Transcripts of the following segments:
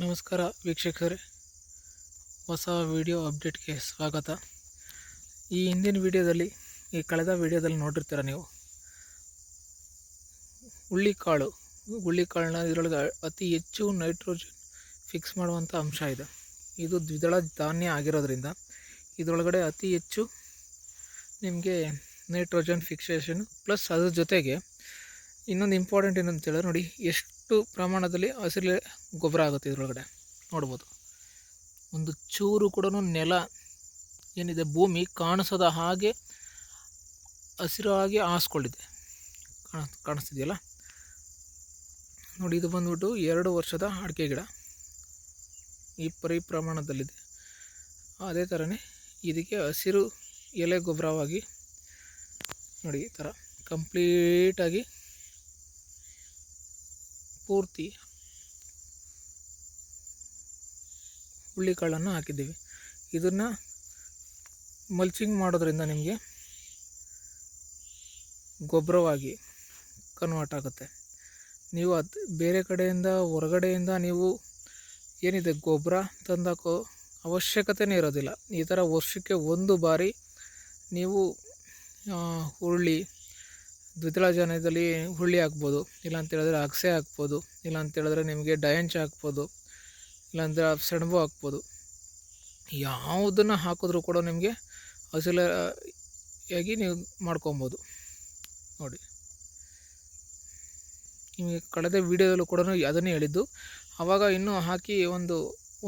ನಮಸ್ಕಾರ ವೀಕ್ಷಕರೇ. ಹೊಸ ವಿಡಿಯೋ ಅಪ್ಡೇಟ್ಗೆ ಸ್ವಾಗತ. ಈ ಹಿಂದಿನ ವಿಡಿಯೋದಲ್ಲಿ, ಈ ಕಳೆದ ವಿಡಿಯೋದಲ್ಲಿ ನೋಡಿರ್ತೀರ ನೀವು. ಹುಳ್ಳಿಕಾಳು, ಹುಳ್ಳಿಕಾಳನ್ನ ಇದರೊಳಗೆ ಅತಿ ಹೆಚ್ಚು ನೈಟ್ರೋಜನ್ ಫಿಕ್ಸ್ ಮಾಡುವಂಥ ಅಂಶ ಇದೆ. ಇದು ದ್ವಿದಳ ಧಾನ್ಯ ಆಗಿರೋದ್ರಿಂದ, ಇದರೊಳಗಡೆ ಅತಿ ಹೆಚ್ಚು ನಿಮಗೆ ನೈಟ್ರೋಜನ್ ಫಿಕ್ಸೇಷನ್, ಪ್ಲಸ್ ಅದ್ರ ಜೊತೆಗೆ ಇನ್ನೊಂದು ಇಂಪಾರ್ಟೆಂಟ್ ಏನಂತ ಹೇಳಿದ್ರೆ ನೋಡಿ, ಎಷ್ಟು ಪ್ರಮಾಣದಲ್ಲಿ ಹಸಿರು ಗೊಬ್ಬರ ಆಗುತ್ತೆ ಇದರೊಳಗಡೆ. ನೋಡ್ಬೋದು. ಒಂದು ಚೂರು ಕೂಡ ನೆಲ ಏನಿದೆ, ಭೂಮಿ ಕಾಣಿಸದ ಹಾಗೆ ಹಸಿರಾಗಿ ಹಾಸ್ಕೊಂಡಿದೆ. ಕಾಣ, ಕಾಣಿಸ್ತಿದೆಯಲ್ಲ? ನೋಡಿ, ಇದು ಬಂದ್ಬಿಟ್ಟು ಎರಡು ವರ್ಷದ ಅಡಿಕೆ ಗಿಡ. ಈ ಪರಿ ಪ್ರಮಾಣದಲ್ಲಿದೆ ಅದೇ ಥರನೇ ಇದಕ್ಕೆ ಹಸಿರು ಎಲೆ ಗೊಬ್ಬರವಾಗಿ ನೋಡಿ, ಈ ಥರ ಕಂಪ್ಲೀಟಾಗಿ ಪೂರ್ತಿ ಹುಳ್ಳಿಕಾಳನ್ನು ಹಾಕಿದ್ದೀವಿ. ಇದನ್ನು ಮಲ್ಚಿಂಗ್ ಮಾಡೋದ್ರಿಂದ ನಿಮಗೆ ಗೊಬ್ಬರವಾಗಿ ಕನ್ವರ್ಟ್ ಆಗುತ್ತೆ. ನೀವು ಅದು ಬೇರೆ ಕಡೆಯಿಂದ, ಹೊರಗಡೆಯಿಂದ ನೀವು ಏನಿದೆ ಗೊಬ್ಬರ ತಂದಾಕೋ ಅವಶ್ಯಕತೆಯೇ ಇರೋದಿಲ್ಲ. ಈ ಥರ ವರ್ಷಕ್ಕೆ ಒಂದು ಬಾರಿ ನೀವು ಹುರುಳಿ ದ್ವಿದಳ ಜನದಲ್ಲಿ ಹುಳ್ಳಿ ಹಾಕ್ಬೋದು ಇಲ್ಲ ಅಂತ ಹೇಳಿದ್ರೆ ಅಗಸೆ ಹಾಕ್ಬೋದು ಇಲ್ಲ ಅಂತ ಹೇಳಿದ್ರೆ ನಿಮಗೆ ಡಯಂಚ ಹಾಕ್ಬೋದು, ಇಲ್ಲಾಂದರೆ ಸೆಣಬು ಹಾಕ್ಬೋದು. ಯಾವುದನ್ನು ಹಾಕಿದ್ರೂ ಕೂಡ ನಿಮಗೆ ಹಸಿಲಾಗಿ ನೀವು ಮಾಡ್ಕೊಬೋದು. ನೋಡಿ. ನಿಮಗೆ ಕಳೆದ ವೀಡಿಯೋದಲ್ಲೂ ಕೂಡ ಅದನ್ನೇ ಹೇಳಿದ್ದು. ಆವಾಗ ಇನ್ನೂ ಹಾಕಿ ಒಂದು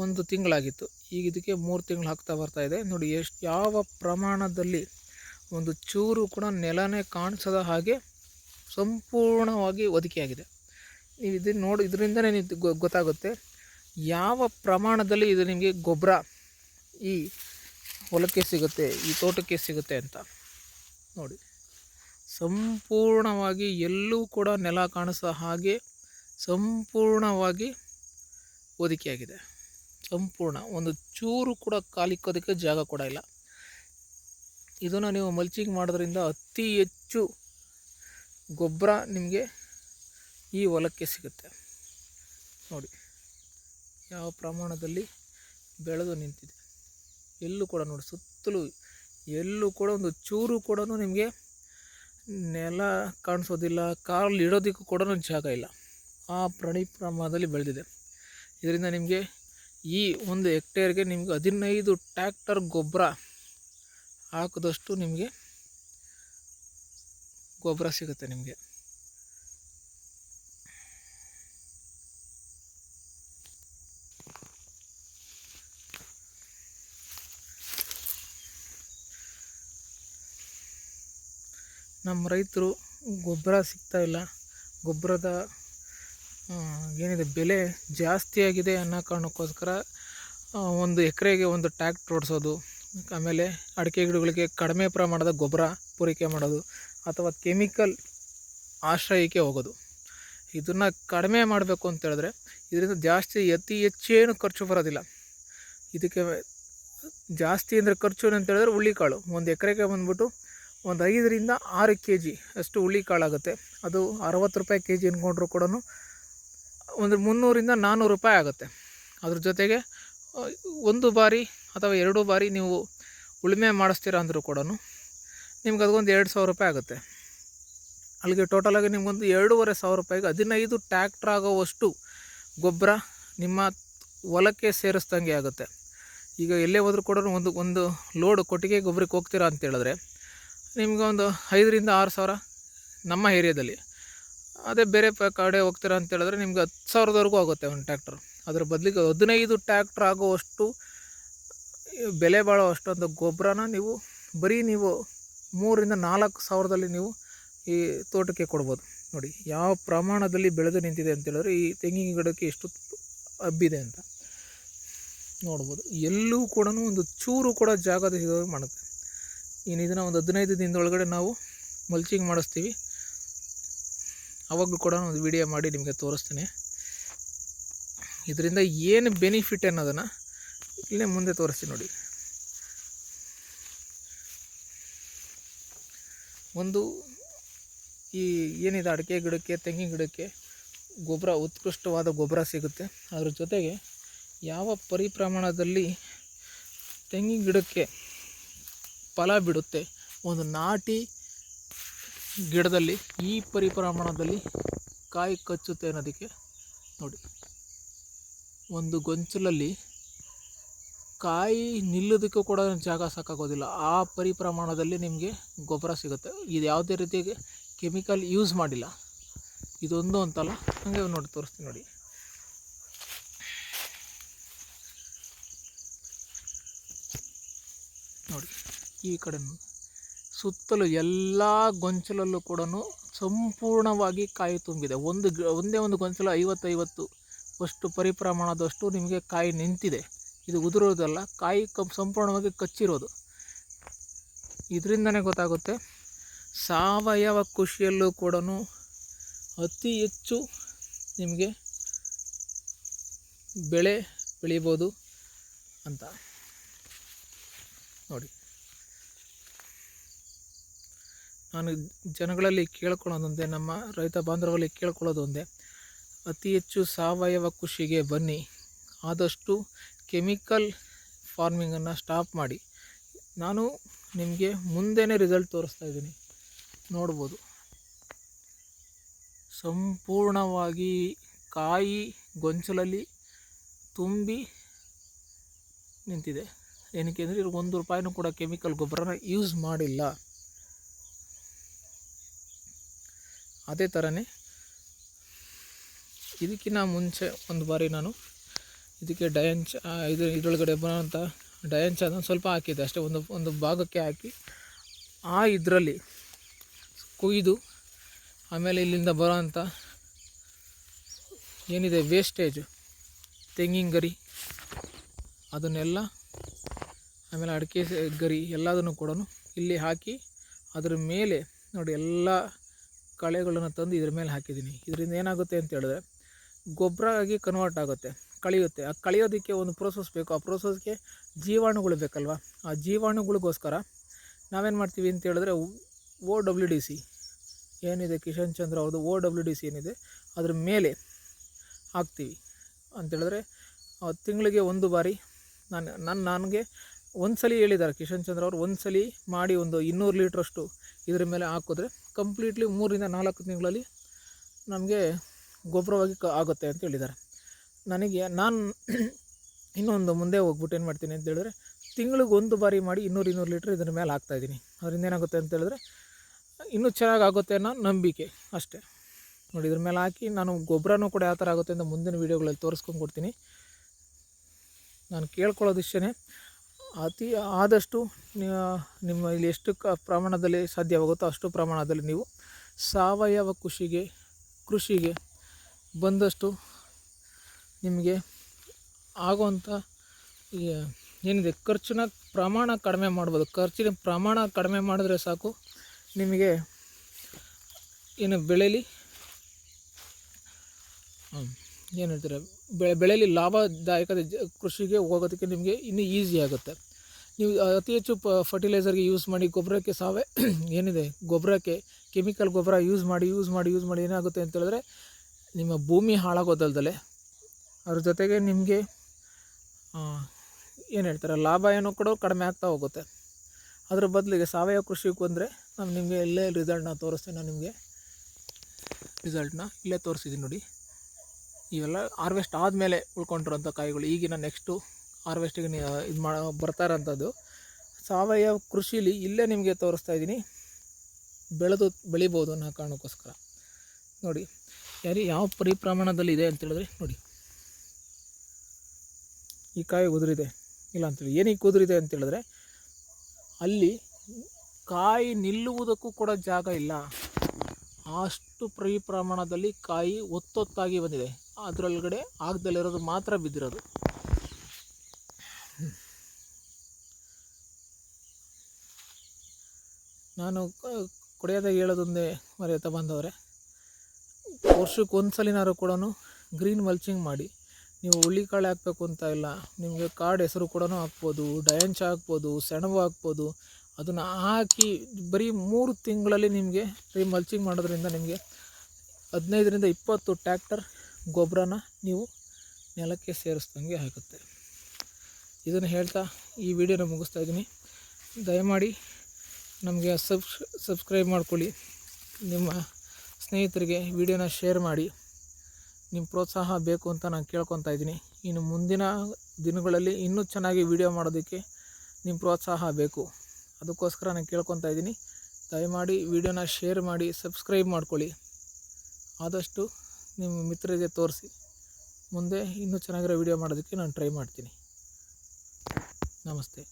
ಒಂದು ತಿಂಗಳಾಗಿತ್ತು. ಈಗ ಇದಕ್ಕೆ ಮೂರು ತಿಂಗಳು ಹಾಕ್ತಾ ಬರ್ತಾ ಇದೆ. ನೋಡಿ, ಎಷ್ಟು, ಯಾವ ಪ್ರಮಾಣದಲ್ಲಿ ಒಂದು ಚೂರು ಕೂಡ ನೆಲನೇ ಕಾಣಿಸದ ಹಾಗೆ ಸಂಪೂರ್ಣವಾಗಿ ಒದಕೆಯಾಗಿದೆ. ನೀವು ಇದನ್ನು ನೋಡಿ, ಇದರಿಂದನೇ ನೀವು ಗೊತ್ತಾಗುತ್ತೆ. ಯಾವ ಪ್ರಮಾಣದಲ್ಲಿ ಇದು ನಿಮಗೆ ಗೊಬ್ಬರ ಈ ಹೊಲಕ್ಕೆ ಸಿಗುತ್ತೆ, ಈ ತೋಟಕ್ಕೆ ಸಿಗುತ್ತೆ ಅಂತ ನೋಡಿ. ಸಂಪೂರ್ಣವಾಗಿ ಎಲ್ಲೂ ಕೂಡ ನೆಲ ಕಾಣಿಸೋ ಹಾಗೆ ಸಂಪೂರ್ಣವಾಗಿ ಒದಕೆಯಾಗಿದೆ. ಸಂಪೂರ್ಣ, ಒಂದು ಚೂರು ಕೂಡ ಕಾಲಿಕ್ಕೋದಕ್ಕೆ ಜಾಗ ಕೂಡ ಇಲ್ಲ. ಇದನ್ನು ನೀವು ಮಲ್ಚಿಂಗ್ ಮಾಡೋದ್ರಿಂದ ಅತಿ ಹೆಚ್ಚು ಗೊಬ್ಬರ ನಿಮಗೆ ಈ ಹೊಲಕ್ಕೆ ಸಿಗುತ್ತೆ. ನೋಡಿ, ಯಾವ ಪ್ರಮಾಣದಲ್ಲಿ ಬೆಳೆದು ನಿಂತಿದೆ. ಎಲ್ಲೂ ಕೂಡ ನೋಡಿ, ಸುತ್ತಲೂ ಎಲ್ಲೂ ಕೂಡ ಒಂದು ಚೂರು ಕೂಡ ನಿಮಗೆ ನೆಲ ಕಾಣಿಸೋದಿಲ್ಲ ಕಾಲು ಇಡೋದಕ್ಕೂ ಕೂಡ ಜಾಗ ಇಲ್ಲ. ಆ ಪ್ರಾಣಿ ಪ್ರಮಾಣದಲ್ಲಿ ಬೆಳೆದಿದೆ. ಇದರಿಂದ ನಿಮಗೆ ಈ ಒಂದು ಹೆಕ್ಟೇರ್ಗೆ ನಿಮಗೆ ಹದಿನೈದು ಟ್ಯಾಕ್ಟರ್ ಗೊಬ್ಬರ ಹಾಕಿದಷ್ಟು ನಿಮಗೆ ಗೊಬ್ಬರ ಸಿಗುತ್ತೆ ನಿಮಗೆ. ನಮ್ಮ ರೈತರು ಗೊಬ್ಬರ ಸಿಗ್ತಾಯಿಲ್ಲ ಗೊಬ್ಬರದ ಏನಿದೆ, ಬೆಲೆ ಜಾಸ್ತಿ ಆಗಿದೆ ಅನ್ನೋ ಕಾರಣಕ್ಕೋಸ್ಕರ ಒಂದು ಎಕರೆಗೆ ಒಂದು ಟ್ಯಾಕ್ಟ್ರ್ ಓಡಿಸೋದು ಆಮೇಲೆ ಅಡಿಕೆ ಗಿಡಗಳಿಗೆ ಕಡಿಮೆ ಪ್ರಮಾಣದ ಗೊಬ್ಬರ ಪೂರೈಕೆ ಮಾಡೋದು ಅಥವಾ ಕೆಮಿಕಲ್ ಆಶ್ರಯಕ್ಕೆ ಹೋಗೋದು. ಇದನ್ನು ಕಡಿಮೆ ಮಾಡಬೇಕು ಅಂತ ಹೇಳಿದ್ರೆ ಇದರಿಂದ ಜಾಸ್ತಿ ಅತಿ ಹೆಚ್ಚೇನು ಖರ್ಚು ಬರೋದಿಲ್ಲ. ಇದಕ್ಕೆ ಜಾಸ್ತಿ ಅಂದರೆ ಖರ್ಚು ಅಂತ ಹೇಳಿದ್ರೆ ಹುಳ್ಳಿಕಾಳು. ಒಂದು ಎಕರೆಗೆ ಬಂದ್ಬಿಟ್ಟು ಒಂದು ಐದರಿಂದ ಆರು ಕೆ ಜಿ ಅಷ್ಟು ಹುಳ್ಳಿಕಾಳು ಆಗುತ್ತೆ ಅದು ಅರವತ್ತು ರೂಪಾಯಿ ಕೆ ಜಿ ಅಂದ್ಕೊಂಡ್ರು ಕೂಡ ಒಂದು ಮುನ್ನೂರಿಂದ ನಾನ್ನೂರು ರೂಪಾಯಿ ಆಗುತ್ತೆ. ಅದ್ರ ಜೊತೆಗೆ ಒಂದು ಬಾರಿ ಅಥವಾ ಎರಡು ಬಾರಿ ನೀವು ಉಳುಮೆ ಮಾಡಿಸ್ತೀರ ಅಂದರೂ ಕೂಡ ನಿಮ್ಗೆ ಅದಕ್ಕೊಂದು ಎರಡು ಸಾವಿರ ರೂಪಾಯಿ ಆಗುತ್ತೆ. ಅಲ್ಲಿಗೆ ಟೋಟಲಾಗಿ ನಿಮಗೊಂದು ಎರಡೂವರೆ ಸಾವಿರ ರೂಪಾಯಿಗೆ ಹದಿನೈದು ಟ್ಯಾಕ್ಟ್ರ್ ಆಗೋವಷ್ಟು ಗೊಬ್ಬರ ನಿಮ್ಮ ಹೊಲಕ್ಕೆ ಸೇರಿಸ್ದಂಗೆ ಆಗುತ್ತೆ. ಈಗ ಎಲ್ಲೇ ಹೋದರೂ ಕೂಡ ಒಂದು ಒಂದು ಲೋಡ್ ಕೊಟ್ಟಿಗೆ ಗೊಬ್ಬರಕ್ಕೆ ಹೋಗ್ತೀರಾ ಅಂತ ಹೇಳಿದ್ರೆ ನಿಮ್ಗೆ ಒಂದು ಐದರಿಂದ ಆರು ಸಾವಿರ ನಮ್ಮ ಏರಿಯಾದಲ್ಲಿ ಅದೇ ಬೇರೆ ಕಡೆ ಹೋಗ್ತೀರಾ ಅಂತ ಹೇಳಿದ್ರೆ ನಿಮ್ಗೆ ಹತ್ತು ಸಾವಿರದವರೆಗೂ ಆಗುತ್ತೆ ಒಂದು ಟ್ಯಾಕ್ಟ್ರ್ ಅದ್ರ ಬದಲಿಗೆ ಹದಿನೈದು ಟ್ಯಾಕ್ಟ್ರ್ ಆಗುವಷ್ಟು ಬೆಲೆ ಬಾಳೋ ಅಷ್ಟೊಂದು ಗೊಬ್ಬರನ ನೀವು ಬರೀ ನೀವು ಮೂರರಿಂದ ನಾಲ್ಕು ಸಾವಿರದಲ್ಲಿ ನೀವು ಈ ತೋಟಕ್ಕೆ ಕೊಡ್ಬೋದು. ನೋಡಿ, ಯಾವ ಪ್ರಮಾಣದಲ್ಲಿ ಬೆಳೆದು ನಿಂತಿದೆ ಅಂತ ಹೇಳಿದ್ರೆ ಈ ತೆಂಗಿನ ಗಿಡಕ್ಕೆ ಎಷ್ಟು ಹಬ್ಬಿದೆ ಅಂತ ನೋಡ್ಬೋದು. ಎಲ್ಲೂ ಕೂಡ ಒಂದು ಚೂರು ಕೂಡ ಜಾಗದ ಇದಾಗಿ ಮಾಡುತ್ತೆ. ಇನ್ನು ಇದನ್ನು ಒಂದು ಹದಿನೈದು ದಿನದೊಳಗಡೆ ನಾವು ಮಲ್ಚಿಂಗ್ ಮಾಡಿಸ್ತೀವಿ. ಅವಾಗಲೂ ಕೂಡ ಒಂದು ವಿಡಿಯೋ ಮಾಡಿ ನಿಮಗೆ ತೋರಿಸ್ತೀನಿ. ಇದರಿಂದ ಏನು ಬೆನಿಫಿಟ್ ಅನ್ನೋದನ್ನು ಇಲ್ಲೇ ಮುಂದೆ ತೋರಿಸ್ತೀನಿ ನೋಡಿ. ಒಂದು ಈ ಏನಿದೆ ಅಡಿಕೆ ಗಿಡಕ್ಕೆ, ತೆಂಗಿನ ಗಿಡಕ್ಕೆ ಗೊಬ್ಬರ, ಉತ್ಕೃಷ್ಟವಾದ ಗೊಬ್ಬರ ಸಿಗುತ್ತೆ. ಅದ್ರ ಜೊತೆಗೆ ಯಾವ ಪರಿಪ್ರಮಾಣದಲ್ಲಿ ತೆಂಗಿನ ಗಿಡಕ್ಕೆ ಫಲ ಬಿಡುತ್ತೆ, ಒಂದು ನಾಟಿ ಗಿಡದಲ್ಲಿ ಈ ಪರಿಪ್ರಮಾಣದಲ್ಲಿ ಕಾಯಿ ಕಚ್ಚುತ್ತೆ ಅನ್ನೋದಕ್ಕೆ ನೋಡಿ. ಒಂದು ಗೊಂಚಲಲ್ಲಿ ಕಾಯಿ ನಿಲ್ಲೋದಕ್ಕೂ ಕೂಡ ಜಾಗ ಸಾಕಾಗೋದಿಲ್ಲ. ಆ ಪರಿಪ್ರಮಾಣದಲ್ಲಿ ನಿಮಗೆ ಗೊಬ್ಬರ ಸಿಗುತ್ತೆ. ಇದು ಯಾವುದೇ ರೀತಿಯಾಗಿ ಕೆಮಿಕಲ್ ಯೂಸ್ ಮಾಡಿಲ್ಲ. ಇದೊಂದು ಅಂತಲ್ಲ, ಹಾಗೆ ನೋಡಿ ತೋರಿಸ್ತೀನಿ ನೋಡಿ. ನೋಡಿ, ಈ ಕಡೆ. ಸುತ್ತಲೂ ಎಲ್ಲ ಗೊಂಚಲಲ್ಲೂ ಕೂಡ ಸಂಪೂರ್ಣವಾಗಿ ಕಾಯಿ ತುಂಬಿದೆ. ಒಂದು ಒಂದೇ ಒಂದು ಗೊಂಚಲು ಐವತ್ತೈವತ್ತು ಅಷ್ಟು ಪರಿಪ್ರಮಾಣದಷ್ಟು ನಿಮಗೆ ಕಾಯಿ ನಿಂತಿದೆ. ಇದು ಉದುರೋದಲ್ಲ, ಕಾಯಿ ಕಮ್ ಸಂಪೂರ್ಣವಾಗಿ ಕಚ್ಚಿರೋದು. ಇದರಿಂದನೇ ಗೊತ್ತಾಗುತ್ತೆ, ಸಾವಯವ ಕೃಷಿಯಲ್ಲೂ ಕೂಡ ಅತಿ ಹೆಚ್ಚು ನಿಮಗೆ ಬೆಳೆ ಬೆಳಿಬೋದು ಅಂತ. ನೋಡಿ. ನಾನು ಜನಗಳಲ್ಲಿ ಕೇಳ್ಕೊಳ್ಳೋದೊಂದೇ ನಮ್ಮ ರೈತ ಬಾಂಧವರಲ್ಲಿ ಕೇಳ್ಕೊಳ್ಳೋದು ಒಂದೇ. ಅತಿ ಹೆಚ್ಚು ಸಾವಯವ ಕೃಷಿಗೆ ಬನ್ನಿ. ಆದಷ್ಟು ಕೆಮಿಕಲ್ ಫಾರ್ಮಿಂಗನ್ನು ಸ್ಟಾಪ್ ಮಾಡಿ. ನಾನು ನಿಮಗೆ ಮುಂದೆನೇ ರಿಸಲ್ಟ್ ತೋರಿಸ್ತಾ ಇದ್ದೀನಿ. ನೋಡ್ಬೋದು. ಸಂಪೂರ್ಣವಾಗಿ ಕಾಯಿ ಗೊಂಚಲಲ್ಲಿ ತುಂಬಿ ನಿಂತಿದೆ. ಏನಕ್ಕೆ ಅಂದರೆ ಇವ್ರಿಗೆ ಒಂದು ರೂಪಾಯಿನೂ ಕೂಡ ಕೆಮಿಕಲ್ ಗೊಬ್ಬರನ ಯೂಸ್ ಮಾಡಿಲ್ಲ. ಅದೇ ಥರನೇ ಇದಕ್ಕಿಂತ ಮುಂಚೆ ಒಂದು ಬಾರಿ ನಾನು ಇದಕ್ಕೆ ಡಯಂಚ ಇದು ಇದರೊಳಗಡೆ ಬರೋಂಥ ಡಯಂಚ ಅದನ್ನು ಸ್ವಲ್ಪ ಹಾಕಿದ್ದೆ. ಅಷ್ಟೇ ಒಂದು ಒಂದು ಭಾಗಕ್ಕೆ ಹಾಕಿ ಆ ಇದರಲ್ಲಿ ಕುಯ್ದು ಆಮೇಲೆ ಇಲ್ಲಿಂದ ಬರೋಂಥ ಏನಿದೆ ವೇಸ್ಟೇಜು ತೆಂಗಿನ ಗರಿ, ಅದನ್ನೆಲ್ಲ ಆಮೇಲೆ ಅಡಿಕೆ ಗರಿ ಎಲ್ಲದನ್ನು ಕೂಡ ಇಲ್ಲಿ ಹಾಕಿ ಅದರ ಮೇಲೆ ನೋಡಿ ಎಲ್ಲ ಕಳೆಗಳನ್ನು ತಂದು ಇದ್ರ ಮೇಲೆ ಹಾಕಿದ್ದೀನಿ. ಇದರಿಂದ ಏನಾಗುತ್ತೆ ಅಂತ ಹೇಳಿದ್ರೆ ಗೊಬ್ಬರ ಆಗಿ ಕನ್ವರ್ಟ್ ಆಗುತ್ತೆ, ಕಳೆಯುತ್ತೆ. ಆ ಕಳೆಯೋದಕ್ಕೆ ಒಂದು ಪ್ರೋಸೆಸ್ ಬೇಕು. ಆ ಪ್ರೋಸೆಸ್ಗೆ ಜೀವಾಣುಗಳು ಬೇಕಲ್ವ? ಆ ಜೀವಾಣುಗಳಿಗೋಸ್ಕರ ನಾವೇನು ಮಾಡ್ತೀವಿ ಅಂತ ಹೇಳಿದ್ರೆ ಓ ಡಬ್ಲ್ಯೂ ಡಿ ಸಿ. ಏನಿದೆ ಕಿಶನ್ ಚಂದ್ರ ಅವ್ರದ್ದು ಓ ಡಬ್ಲ್ಯೂ ಡಿ ಸಿ ಏನಿದೆ, ಅದ್ರ ಮೇಲೆ ಹಾಕ್ತೀವಿ. ಅಂತೇಳಿದ್ರೆ ತಿಂಗಳಿಗೆ ಒಂದು ಬಾರಿ ನಾನು ನಾನು, ನನಗೆ ಒಂದು ಸಲ ಹೇಳಿದ್ದಾರೆ ಕಿಶನ್ ಚಂದ್ರ ಅವರು ಒಂದು ಸಲ ಮಾಡಿ ಒಂದು ಇನ್ನೂರು ಲೀಟ್ರಷ್ಟು ಇದ್ರ ಮೇಲೆ ಹಾಕಿದ್ರೆ ಕಂಪ್ಲೀಟ್ಲಿ ಮೂರಿಂದ ನಾಲ್ಕು ತಿಂಗಳಲ್ಲಿ ನಮಗೆ ಗೊಬ್ಬರವಾಗಿ ಆಗುತ್ತೆ ಅಂತ ಹೇಳಿದ್ದಾರೆ. ನನಗೆ ನಾನು ಇನ್ನೊಂದು ಮುಂದೆ ಹೋಗ್ಬಿಟ್ಟು ಏನು ಮಾಡ್ತೀನಿ ಅಂತ ಹೇಳಿದ್ರೆ, ತಿಂಗಳಿಗೆ ಒಂದು ಬಾರಿ ಮಾಡಿ ಇನ್ನೂರು ಇನ್ನೂರು ಲೀಟ್ರ್ ಇದ್ರ ಮೇಲೆ ಹಾಕ್ತಾಯಿದ್ದೀನಿ ಅದರಿಂದ ಏನಾಗುತ್ತೆ ಅಂತ ಹೇಳಿದ್ರೆ, ಇನ್ನೂ ಚೆನ್ನಾಗಿ ಆಗುತ್ತೆ ಅನ್ನೋ ನಂಬಿಕೆ ಅಷ್ಟೇ. ನೋಡಿ, ಇದ್ರ ಮೇಲೆ ಹಾಕಿ ನಾನು ಗೊಬ್ಬರನೂ ಕೂಡ ಯಾವ ಥರ ಆಗುತ್ತೆ ಅಂತ ಮುಂದಿನ ವೀಡಿಯೋಗಳಲ್ಲಿ ತೋರಿಸ್ಕೊಂಡು ಕೊಡ್ತೀನಿ. ನಾನು ಕೇಳ್ಕೊಳ್ಳೋದು ಇಷ್ಟೇ ಅತಿ ಆದಷ್ಟು ನಿಮ್ಮ ಇಲ್ಲಿ ಎಷ್ಟು ಕ ಪ್ರಮಾಣದಲ್ಲಿ ಸಾಧ್ಯವಾಗುತ್ತೋ ಅಷ್ಟು ಪ್ರಮಾಣದಲ್ಲಿ ನೀವು ಸಾವಯವ ಕೃಷಿಗೆ ಕೃಷಿಗೆ ಬಂದಷ್ಟು ನಿಮಗೆ ಆಗುವಂಥ ಏನಿದೆ, ಖರ್ಚಿನ ಪ್ರಮಾಣ ಕಡಿಮೆ ಮಾಡ್ಬೋದು. ಖರ್ಚಿನ ಪ್ರಮಾಣ ಕಡಿಮೆ ಮಾಡಿದ್ರೆ ಸಾಕು ನಿಮಗೆ ಏನು ಬೆಳೆಯಲಿ ಏನು ಹೇಳ್ತಾರೆ, ಬೆಳೆ ಬೆಳೆಯಲ್ಲಿ ಲಾಭದಾಯಕದ ಜ- ಕೃಷಿಗೆ ಹೋಗೋದಕ್ಕೆ ನಿಮಗೆ ಇನ್ನೂ ಈಸಿ ಆಗುತ್ತೆ. ನೀವು ಅತಿ ಹೆಚ್ಚು ಪ ಫರ್ಟಿಲೈಸರ್ಗೆ ಯೂಸ್ ಮಾಡಿ ಗೊಬ್ಬರಕ್ಕೆ ಸಾವೆ, ಏನಿದೆ ಗೊಬ್ಬರಕ್ಕೆ ಕೆಮಿಕಲ್ ಗೊಬ್ಬರ ಯೂಸ್ ಮಾಡಿ ಯೂಸ್ ಮಾಡಿ ಯೂಸ್ ಮಾಡಿ ಏನಾಗುತ್ತೆ ಅಂತ ಹೇಳಿದ್ರೆ ನಿಮ್ಮ ಭೂಮಿ ಹಾಳಾಗೋದಲ್ದಲೆ ಅದ್ರ ಜೊತೆಗೆ ನಿಮಗೆ ಏನು ಹೇಳ್ತಾರೆ, ಲಾಭ ಏನೋ ಕೂಡ ಕಡಿಮೆ ಆಗ್ತಾ ಹೋಗುತ್ತೆ. ಅದ್ರ ಬದಲಿಗೆ ಸಾವಯವ ಕೃಷಿಗೆ ಬಂದರೆ ನಾನು ನಿಮಗೆ ಇಲ್ಲೇ ರಿಸಲ್ಟ್ನ ತೋರಿಸ್ತೀನಿ, ನಾನು ನಿಮಗೆ ರಿಸಲ್ಟ್ನ ಇಲ್ಲೇ ತೋರಿಸಿದ್ದೀನಿ ನೋಡಿ. ಇವೆಲ್ಲ ಹಾರ್ವೆಸ್ಟ್ ಆದಮೇಲೆ ಉಳ್ಕೊಂಡಿರೋಂಥ ಕಾಯಿಗಳು, ಈಗಿನ ನೆಕ್ಸ್ಟು ಹಾರ್ವೆಸ್ಟಿಗೆ ಇದು ಮಾ ಬರ್ತಾ ಇರೋಂಥದ್ದು. ಸಾವಯವ ಕೃಷಿಲಿ ಇಲ್ಲೇ ನಿಮಗೆ ತೋರಿಸ್ತಾ ಇದ್ದೀನಿ, ಬೆಳೆದು ಬೆಳಿಬೋದು ಅನ್ನೋ ಕಾರಣಕ್ಕೋಸ್ಕರ. ನೋಡಿ ಯಾರಿ, ಯಾವ ಪರಿಪ್ರಮಾಣದಲ್ಲಿ ಇದೆ ಅಂತೇಳಿದ್ರೆ ನೋಡಿ. ಈ ಕಾಯಿ ಉದುರಿದೆ, ಇಲ್ಲ ಅಂತೇಳಿ ಏನಕ್ಕೆ ಉದುರಿದೆ ಅಂತೇಳಿದ್ರೆ ಅಲ್ಲಿ ಕಾಯಿ ನಿಲ್ಲುವುದಕ್ಕೂ ಕೂಡ ಜಾಗ ಇಲ್ಲ. ಅಷ್ಟು ಪರಿಪ್ರಮಾಣದಲ್ಲಿ ಕಾಯಿ ಒತ್ತೊತ್ತಾಗಿ ಬಂದಿದೆ. ಅದರೊಳಗಡೆ ಆಗದಲ್ಲಿರೋದು ಮಾತ್ರ ಬಿದ್ದಿರೋದು. ನಾನು ಕೊಡೆಯದಾಗ ಹೇಳೋದೊಂದೇ ಮರೆಯುತ್ತಾ ಬಂದವರೆ. ವರ್ಷಕ್ಕೆ ಒಂದು ಸಲಿನಾರು ಕೂಡ ಗ್ರೀನ್ ಮಲ್ಚಿಂಗ್ ಮಾಡಿ. ನೀವು ಹುಳಿ ಹುಳ್ಳಿಕಾಳು ಹಾಕಬೇಕು ಅಂತ ಇಲ್ಲ, ನಿಮಗೆ ಕಾಡು ಹೆಸರು ಕೂಡ ಹಾಕ್ಬೋದು ಡಯಂಚ ಹಾಕ್ಬೋದು, ಸೆಣಬು ಹಾಕ್ಬೋದು, ಅದನ್ನು ಹಾಕಿ ಬರೀ ಮೂರು ತಿಂಗಳಲ್ಲಿ ನಿಮಗೆ ರೀ ಮಲ್ಚಿಂಗ್ ಮಾಡೋದ್ರಿಂದ ನಿಮಗೆ ಹದಿನೈದರಿಂದ ಇಪ್ಪತ್ತು ಟ್ಯಾಕ್ಟರ್ ಗೊಬ್ಬರನ ನೀವು ನೆಲಕ್ಕೆ ಸೇರಿಸ್ದಂಗೆ ಆಗುತ್ತೆ. ಇದನ್ನು ಹೇಳ್ತಾ ಈ ವಿಡಿಯೋನ ಮುಗಿಸ್ತಾ ಇದ್ದೀನಿ. ದಯಮಾಡಿ ನಮಗೆ ಸಬ್ಸ್ ಸಬ್ಸ್ಕ್ರೈಬ್ ಮಾಡ್ಕೊಳ್ಳಿ. ನಿಮ್ಮ ಸ್ನೇಹಿತರಿಗೆ ವಿಡಿಯೋನ ಶೇರ್ ಮಾಡಿ. ನಿಮ್ಮ ಪ್ರೋತ್ಸಾಹ ಬೇಕು ಅಂತ ನಾನು ಕೇಳ್ಕೊತಾ ಇದ್ದೀನಿ. ಇನ್ನು ಮುಂದಿನ ದಿನಗಳಲ್ಲಿ ಇನ್ನೂ ಚೆನ್ನಾಗಿ ವಿಡಿಯೋ ಮಾಡೋದಕ್ಕೆ ನಿಮ್ಮ ಪ್ರೋತ್ಸಾಹ ಬೇಕು. ಅದಕ್ಕೋಸ್ಕರ ನಾನು ಕೇಳ್ಕೊತಾ ಇದ್ದೀನಿ. ದಯಮಾಡಿ ವಿಡಿಯೋನ ಶೇರ್ ಮಾಡಿ, ಸಬ್ಸ್ಕ್ರೈಬ್ ಮಾಡ್ಕೊಳ್ಳಿ. ಆದಷ್ಟು ನಿಮ್ಮ ಮಿತ್ರರಿಗೆ ತೋರಿಸಿ. ಮುಂದೆ ಇನ್ನೂ ಚೆನ್ನಾಗಿರೋ ವಿಡಿಯೋ ಮಾಡೋದಕ್ಕೆ ನಾನು ಟ್ರೈ ಮಾಡ್ತೀನಿ. ನಮಸ್ತೆ.